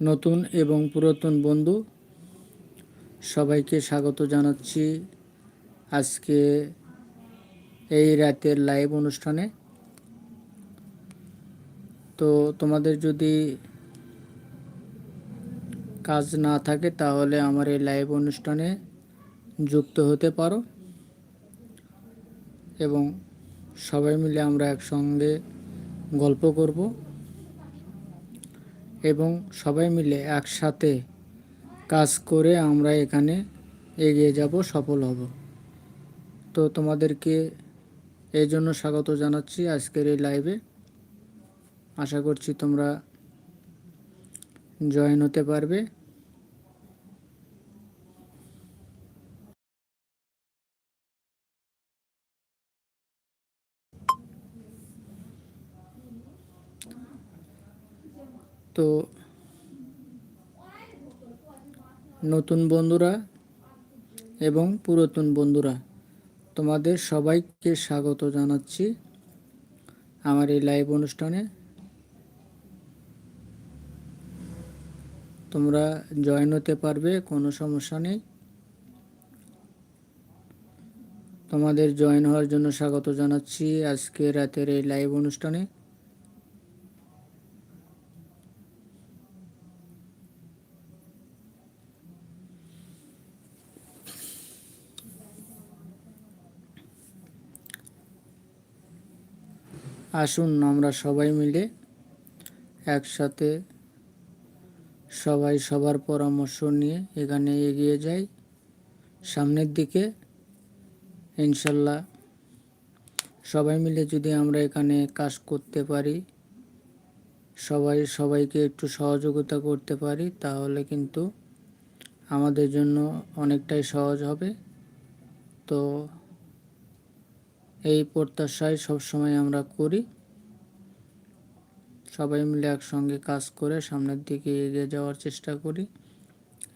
নতুন এবং পুরাতন বন্ধু, সবাইকে স্বাগত জানাচ্ছি আজকে এই রাতের লাইভ অনুষ্ঠানে। তো তোমাদের যদি কাজ না থাকে তাহলে আমার এই লাইভ অনুষ্ঠানে যুক্ত হতে পারো এবং সবাই মিলে আমরা একসঙ্গে গল্প করব। এবং সবাই মিলে একসাথে কাজ করে আমরা এখানে এগিয়ে যাব, সফল হব। তো তোমাদেরকে এই জন্য স্বাগত জানাচ্ছি আজকের এই লাইভে আশা করছি তোমরা জয়েন হতে পারবে। তো নতুন বন্ধুরা এবং পুরাতন বন্ধুরা, তোমাদের সবাইকে স্বাগত জানাচ্ছি আমার এই লাইভ অনুষ্ঠানে। তোমরা জয়েন হতে পারবে, কোনো সমস্যা নেই। তোমাদের জয়েন হওয়ার জন্য স্বাগত জানাচ্ছি আজকে রাতের এই লাইভ অনুষ্ঠানে। আসুন আমরা সবাই মিলে একসাথে সবাই সবার পরামর্শ নিয়ে এখানে এগিয়ে যাই। সামনের দিকে ইনশাল্লাহ সবাই মিলে যদি আমরা এখানে কাজ করতে পারি, সবাই সবাইকে একটু সহযোগিতা করতে পারি, তাহলে কিন্তু আমাদের জন্য অনেকটাই সহজ হবে। তো এই প্রত্যাশায় সবসময় আমরা করি। সবাই মিলে একসঙ্গে কাজ করে সামনের দিকে এগিয়ে যাওয়ার চেষ্টা করি।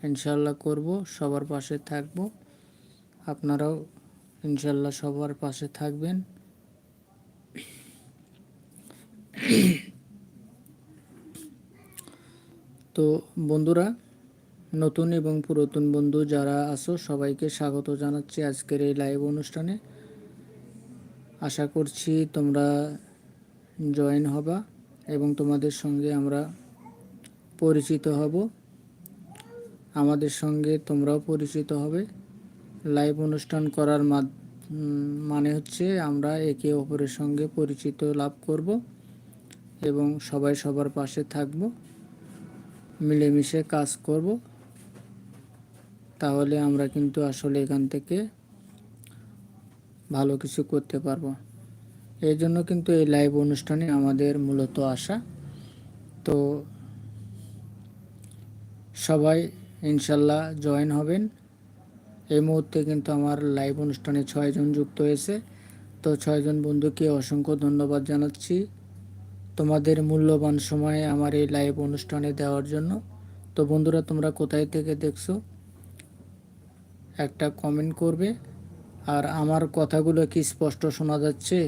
ইনশাল্লাহ করব, সবার পাশে থাকব। আপনারাও ইনশাল্লাহ সবার পাশে থাকবেন। তো বন্ধুরা, নতুন এবং পুরাতন বন্ধু যারা আছো, সবাইকে স্বাগত জানাচ্ছি আজকের এই লাইভ অনুষ্ঠানে। আশা করছি তোমরা জয়েন হবা এবং তোমাদের সঙ্গে আমরা পরিচিত হব। আমাদের সঙ্গে তোমরাও পরিচিত হবে। লাইভ অনুষ্ঠান করার মানে হচ্ছে আমরা একে অপরের সঙ্গে পরিচিত লাভ করব এবং সবাই সবার পাশে থাকব। মিলেমিশে কাজ করব। তাহলে আমরা কিন্তু আসলে এখান থেকে ভালো কিছু করতে পারব। এই জন্য কিন্তু এই লাইভ অনুষ্ঠানে আমাদের মূলত আসা। তো সবাই ইনশাল্লাহ জয়েন হবেন। এই মুহূর্তে কিন্তু আমার লাইভ অনুষ্ঠানে ছয়জন যুক্ত হয়েছে। তো ছয়জন বন্ধুকে অসংখ্য ধন্যবাদ জানাচ্ছি তোমাদের মূল্যবান সময়ে আমার এই লাইভ অনুষ্ঠানে দেওয়ার জন্য। তো বন্ধুরা, তোমরা কোথায় থেকে দেখছ? একটা কমেন্ট করবে। আর আমার কথাগুলো কি স্পষ্ট শোনা যাচ্ছে?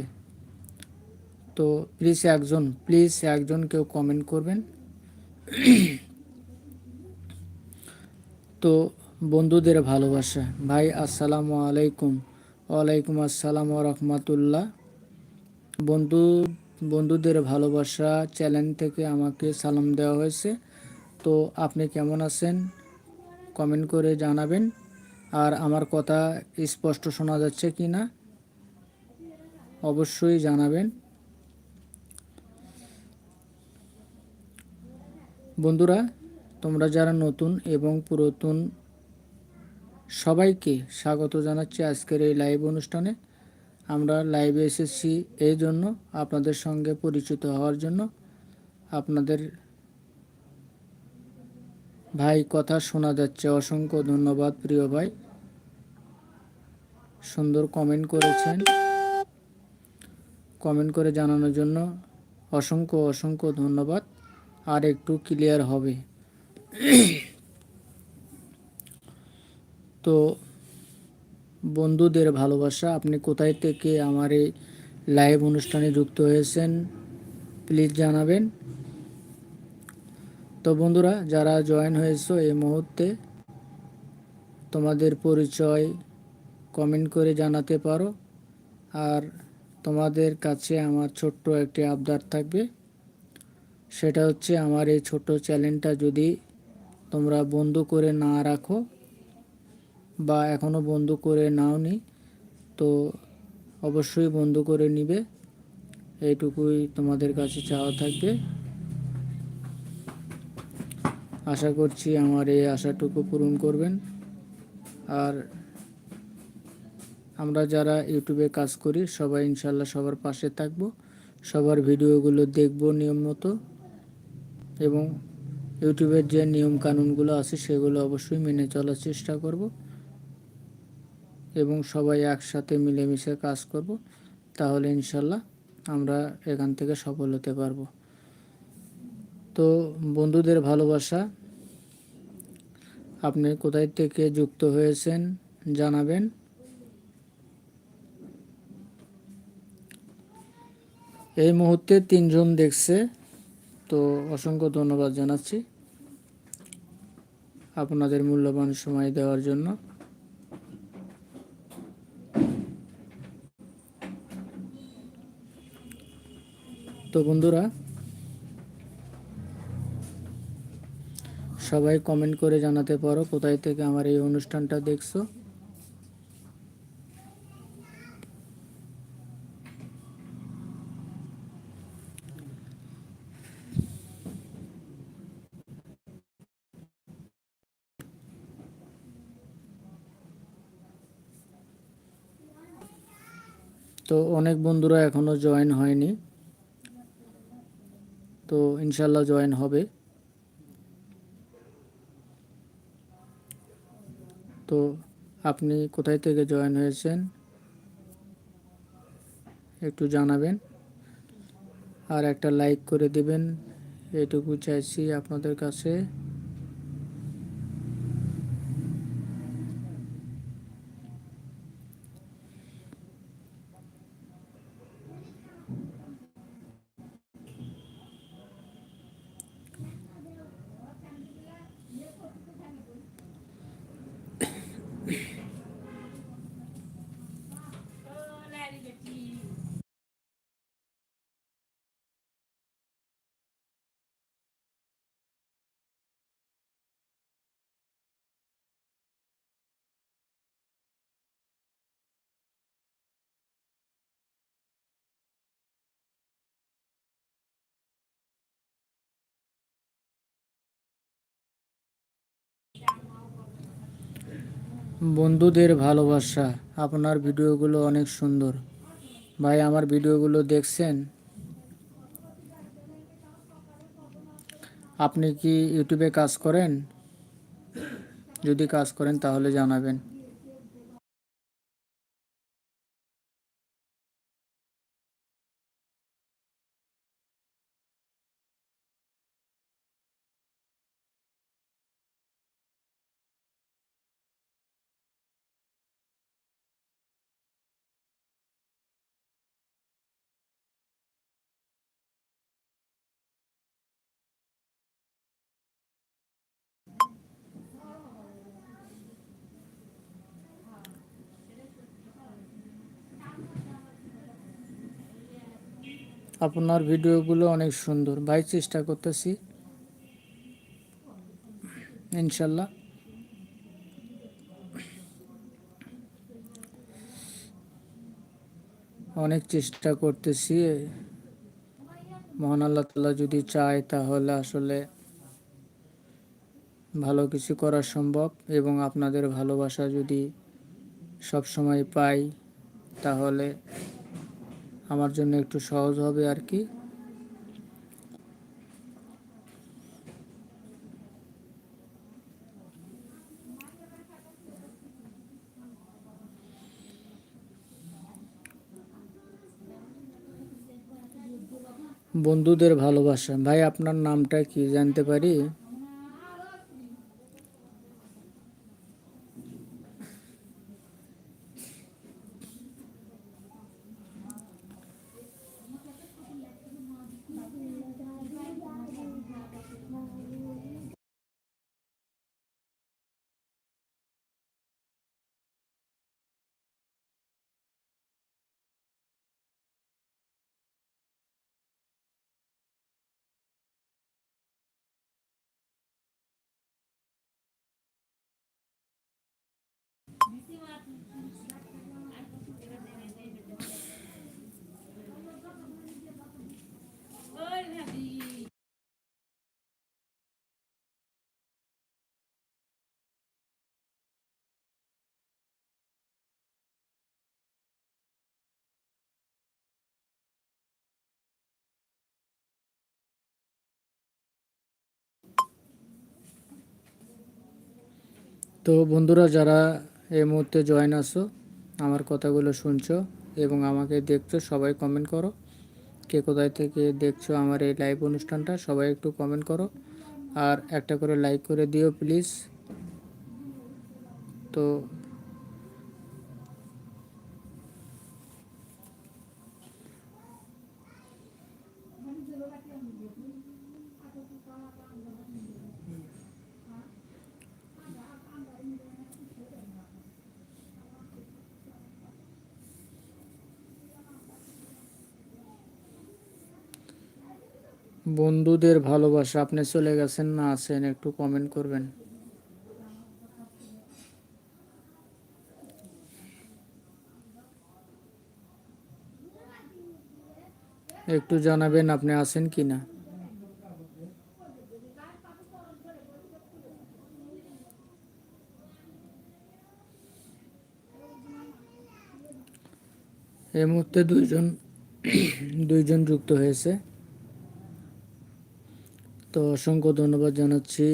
তো প্লিজ একজন প্লিজ একজন কেউ কমেন্ট করবেন। তো বন্ধুদের ভালোবাসা, ভাই আসসালামু আলাইকুম। ওয়ালাইকুম আসসালাম রহমতুল্লাহ। বন্ধু, বন্ধুদের ভালোবাসা চ্যানেল থেকে আমাকে সালাম দেওয়া হয়েছে। তো আপনি কেমন আছেন? কমেন্ট করে জানাবেন। আর আমার কথা স্পষ্ট শোনা যাচ্ছে কি না? অবশ্যই জানাবেন। বন্ধুরা, তোমরা যারা নতুন এবং পুরাতন, সবাইকে স্বাগত জানাচ্ছি আজকের এই লাইভ অনুষ্ঠানে। আমরা লাইভে এসেছি এই জন্য, আপনাদের সঙ্গে পরিচিত হওয়ার জন্য। আপনাদের ভাই কথা শোনা যাচ্ছে। অসংখ্য ধন্যবাদ, প্রিয় ভাই। সুন্দর কমেন্ট করেছেন। কমেন্ট করে জানানোর জন্য অসংখ্য অসংখ্য ধন্যবাদ। আর একটু ক্লিয়ার হবে। তো বন্ধুদের ভালোবাসা, আপনি কোথায় থেকে আমার এই লাইভ অনুষ্ঠানে যুক্ত হয়েছেন প্লিজ জানাবেন। তো বন্ধুরা, যারা জয়েন হয়েছো এই মুহূর্তে, তোমাদের পরিচয় কমেন্ট করে জানাতে পারো। আর তোমাদের কাছে আমার ছোট্ট একটি আবদার থাকবে। সেটা হচ্ছে আমার এই ছোট্ট চ্যানেলটা যদি তোমরা বন্ধ করে না রাখো বা এখনও বন্ধ করে নাও নি তো অবশ্যই বন্ধ করে নিবে। এইটুকুই তোমাদের কাছে চাওয়া থাকবে। আশা করছি আমার এই আশাটুকু পূরণ করবেন। আর আমরা যারা ইউটিউবে কাজ করি, সবাই ইনশাল্লাহ সবার পাশে থাকব, সবার ভিডিওগুলো দেখব নিয়ম মতো এবং ইউটিউবের যে নিয়ম কানুনগুলো আছে, সেগুলো অবশ্যই মেনে চলার চেষ্টা করব এবং সবাই একসাথে মিলেমিশে কাজ করব, তাহলে ইনশাল্লাহ আমরা এখান থেকে সফল হতে পারব। তো বন্ধুদের ভালোবাসা, আপনি কোথায় থেকে যুক্ত হয়েছেন জানাবেন। এই মুহূর্তে তিনজন দেখছে, তো অসংখ্য ধন্যবাদ জানাচ্ছি আপনাদের মূল্যবান সময় দেওয়ার জন্য। তো বন্ধুরা, সবাই কমেন্ট করে জানাতে পারো কোথায় থেকে আমার এই অনুষ্ঠানটা দেখছ। তো অনেক বন্ধুরা এখনও জয়েন হয়নি। তো ইনশাল্লাহ জয়েন হবে। তো আপনি কোথায় থেকে জয়েন হয়েছেন? একটু জানাবেন। আর একটা লাইক করে দিবেন। এটুকু চাইছি আপনাদের কাছে। বন্ধুদের ভালোবাসা। আপনার ভিডিওগুলো অনেক সুন্দর। ভাই, আমার ভিডিওগুলো দেখছেন? আপনি কি ইউটিউবে কাজ করেন? যদি কাজ করেন, তাহলে জানাবেন। আপনার ভিডিওগুলো অনেক সুন্দর। ভাই, চেষ্টা করতেছি। ইনশাল্লাহ। অনেক চেষ্টা করতেছি। মহান আল্লাহ তালা যদি চায়, তাহলে আসলে ভালো কিছু করা সম্ভব এবং আপনাদের ভালোবাসা যদি সব সময় পাই, তাহলে আমার জন্য একটু সহজ হবে আর কি। বন্ধুদের ভালোবাসা। ভাই, আপনার নামটা কি জানতে পারি? তো বন্ধুরা, যারা এই মুহূর্তে জয়েন আসো আমার কথাগুলো শুনছো এবং আমাকে দেখছ, সবাই কমেন্ট করো। কে কোথায় থেকে দেখছ আমার এই লাইভ অনুষ্ঠানটা, সবাই একটু কমেন্ট করো। আর একটা করে লাইক করে দিও প্লিজ তো বন্ধুদের ভালোবাসা, আপনি চলে গেছেন না আছেন, একটু কমেন্ট করবেন। একটু জানাবেন আপনি আছেন কি না এই মুহূর্তে দুইজন দুইজন যুক্ত হয়েছে। তো অসংখ্য ধন্যবাদ জানাচ্ছি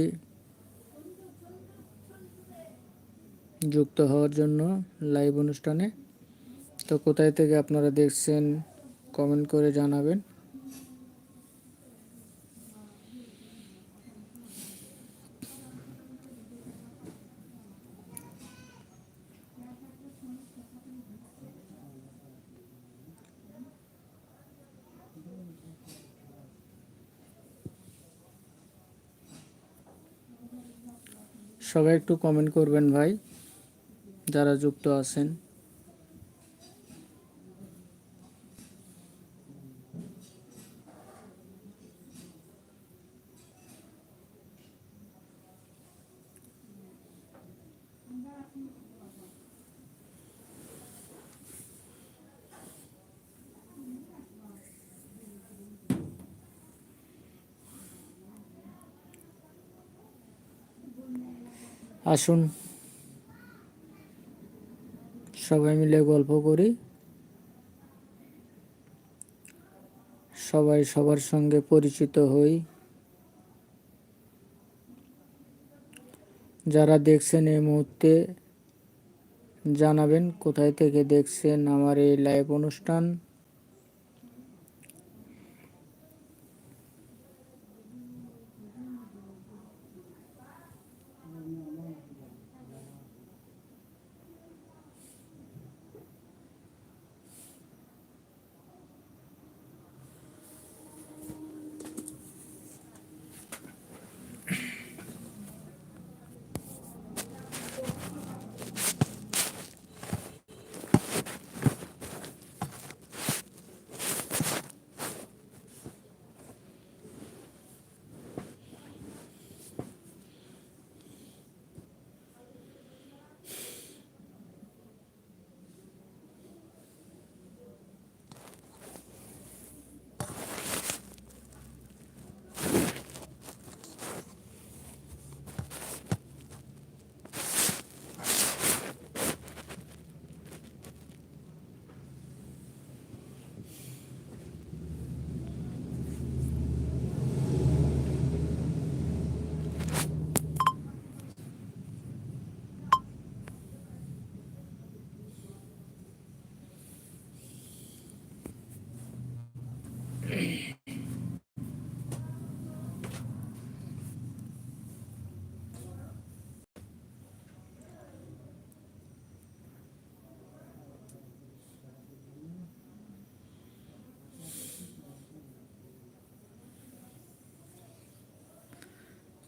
যুক্ত হওয়ার জন্য লাইভ অনুষ্ঠানে। তো কোথায় থেকে আপনারা দেখছেন কমেন্ট করে জানাবেন। সবাই একটু কমেন্ট করবেন ভাই যারা যুক্ত আছেন। আসুন। সবাই মিলে গল্প করি। সবাই সবার সঙ্গে পরিচিত হই। যারা দেখছেন এই মুহূর্তে, জানাবেন কোথায় থেকে দেখছেন আমার এই লাইভ অনুষ্ঠান।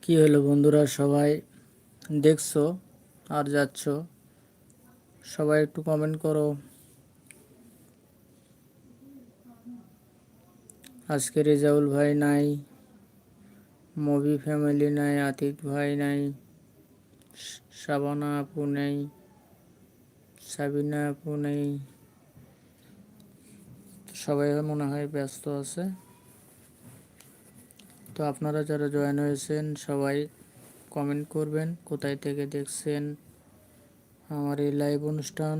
কি হলো বন্ধুরা? সবাই দেখছ আর যাচ্ছ? সবাই একটু কমেন্ট করো। আজকে রেজাউল ভাই নাই, মুভি ফ্যামিলি নাই, আতিক ভাই নাই, শাবানা আপু নেই, সাবিনা আপু নেই। সবাই মনে হয় ব্যস্ত আছে। তো আপনারা যারা জয়েন হয়েছেন, সবাই কমেন্ট করবেন। কোথায় থেকে দেখছেন আমার এই লাইভ অনুষ্ঠান?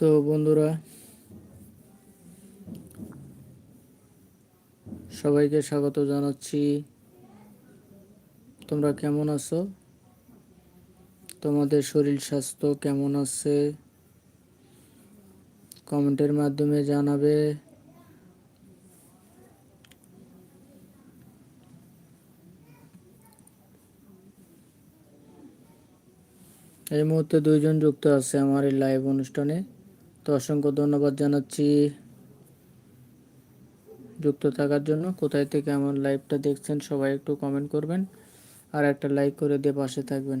তো বন্ধুরা, সবাইকে স্বাগত জানাচ্ছি। তোমরা কেমন আছো? তোমাদের শরীর স্বাস্থ্য কেমন আছে? কমেন্টের মাধ্যমে জানাবে। এই মুহূর্তে দুইজন যুক্ত আছে আমার এই লাইভ অনুষ্ঠানে। তো অসংখ্য ধন্যবাদ জানাচ্ছি যুক্ত থাকার জন্য। কোথায় থেকে আমার লাইভটা দেখছেন সবাই একটু কমেন্ট করবেন। আর একটা লাইক করে দিয়ে পাশে থাকবেন।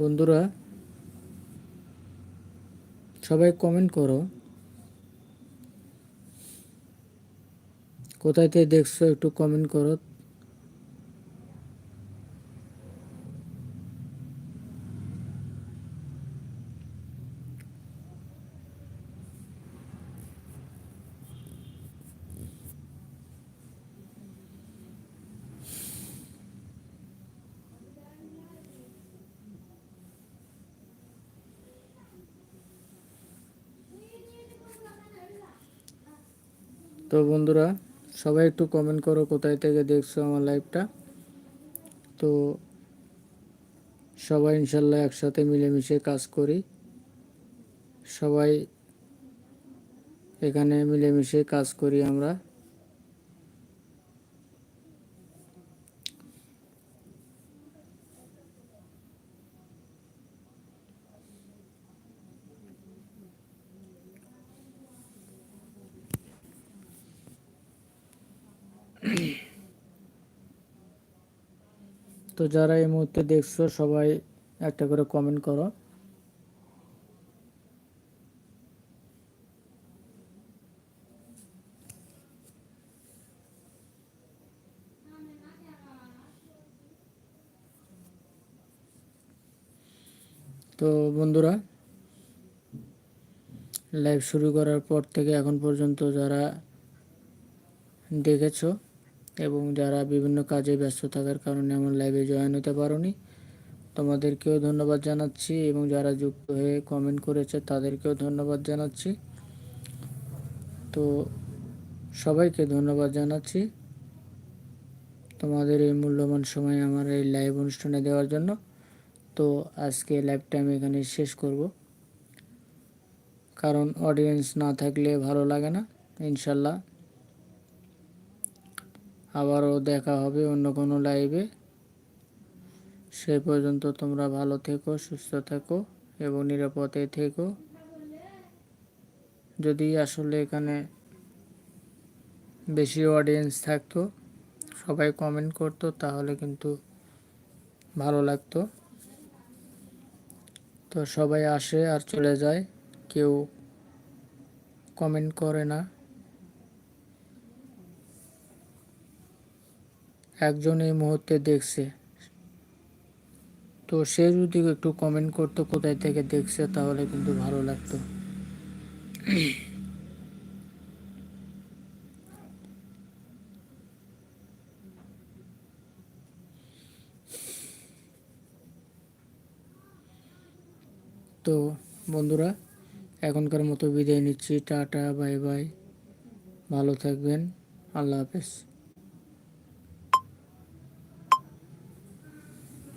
বন্ধুরা সবাই কমেন্ট করো। কোথায় থেকে দেখছ একটু কমেন্ট করো। তো বন্ধুরা, সবাই একটু কমেন্ট করো কোথায় থেকে দেখছ আমার লাইভটা তো সবাই ইনশাল্লাহ একসাথে মিলেমিশে কাজ করি। সবাই এখানে মিলেমিশে কাজ করি আমরা। তো যারা এই মুহূর্তে দেখছ, সবাই একটা করে কমেন্ট করো। তো বন্ধুরা লাইভ শুরু করার পর থেকে এখন পর্যন্ত যারা দেখেছ এবং যারা বিভিন্ন কাজে ব্যস্ত থাকার কারণে আমার লাইভে জয়েন হতে পারোনি, তোমাদেরকেও ধন্যবাদ জানাচ্ছি এবং যারা যুক্ত হয়ে কমেন্ট করেছে তাদেরকেও ধন্যবাদ জানাচ্ছি। তো সবাইকে ধন্যবাদ জানাচ্ছি তোমাদের এই মূল্যবান সময় আমার এই লাইভ অনুষ্ঠানে দেওয়ার জন্য। তো আজকে লাইভটা আমি এখানে শেষ করব। কারণ অডিয়েন্স না থাকলে ভালো লাগে না। ইনশাল্লাহ আবারও দেখা হবে অন্য কোনো লাইভে সে পর্যন্ত তোমরা ভালো থেকো, সুস্থ থেকো এবং নিরাপদে থেকো। যদি আসলে এখানে বেশি অডিয়েন্স থাকতো, সবাই কমেন্ট করতো, তাহলে কিন্তু ভালো লাগতো। তো সবাই আসে আর চলে যায়, কেউ কমেন্ট করে না। একজন এই মুহূর্তে দেখছে। তো সে যদি একটু কমেন্ট করতো কোথায় থেকে দেখছে, তাহলে কিন্তু ভালো লাগতো। তো বন্ধুরা, এখনকার মতো বিদায় নিচ্ছি। Tata, bye bye. ভালো থাকবেন। আল্লাহ হাফেজ।